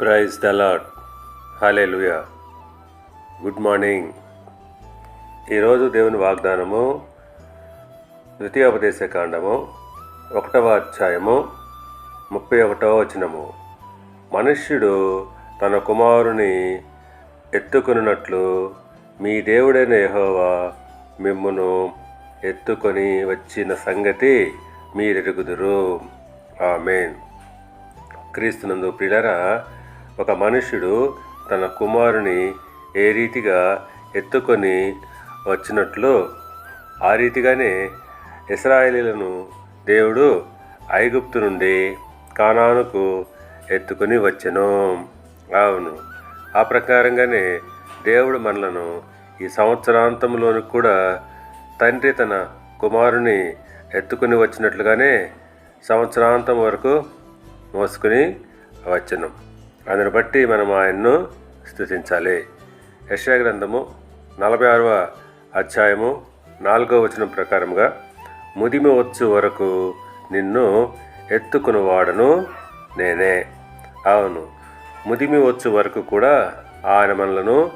Praise the Lord hallelujah good morning ఈరోజు దేవుని వాగ్దానము ద్వితీయోపదేశ కాండము ఒకటవ అధ్యాయము ముప్పై ఒకటవ వచనము. మనుష్యుడు తన కుమారుని ఎత్తుకొనున్నట్లు మీ దేవుడైన యహోవా మిమ్మును ఎత్తుకొని వచ్చిన సంగతి మీరెరుగుదురు. ఆమెన్. క్రీస్తునందు పిల్లరా ఒక మనుష్యుడు తన కుమారుని ఏ రీతిగా ఎత్తుకొని వచ్చినట్లు ఆ రీతిగానే ఇస్రాయేలీలను దేవుడు ఐగుప్తు నుండి కానానుకు ఎత్తుకొని వచ్చెను. అవును ఆ ప్రకారంగానే దేవుడు మనలను ఈ సంవత్సరాంతంలోని కూడా తండ్రి తన కుమారుని ఎత్తుకుని వచ్చినట్లుగానే సంవత్సరాంతం వరకు మోసుకుని వచ్చను. అందుని బట్టి మనం ఆయన్ను స్థుతించాలి యశాగ్రంథము నలభై ఆరవ అధ్యాయము నాలుగవ వచనం ప్రకారంగా ముదిమి వచ్చు వరకు నిన్ను ఎత్తుకుని వాడను నేనే. అవును ముదిమి వచ్చు వరకు కూడా ఆయన మనలను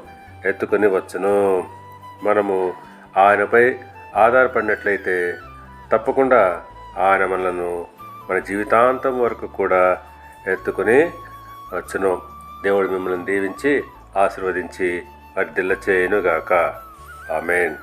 ఎత్తుకొని వచ్చును. మనము ఆయనపై ఆధారపడినట్లయితే తప్పకుండా ఆయన మనలను మన జీవితాంతం వరకు కూడా ఎత్తుకుని వచ్చును దేవుడు మిమ్మల్ని దీవించి ఆశీర్వదించి వర్ధిల్ల చేయనుగాక. ఆమెన్.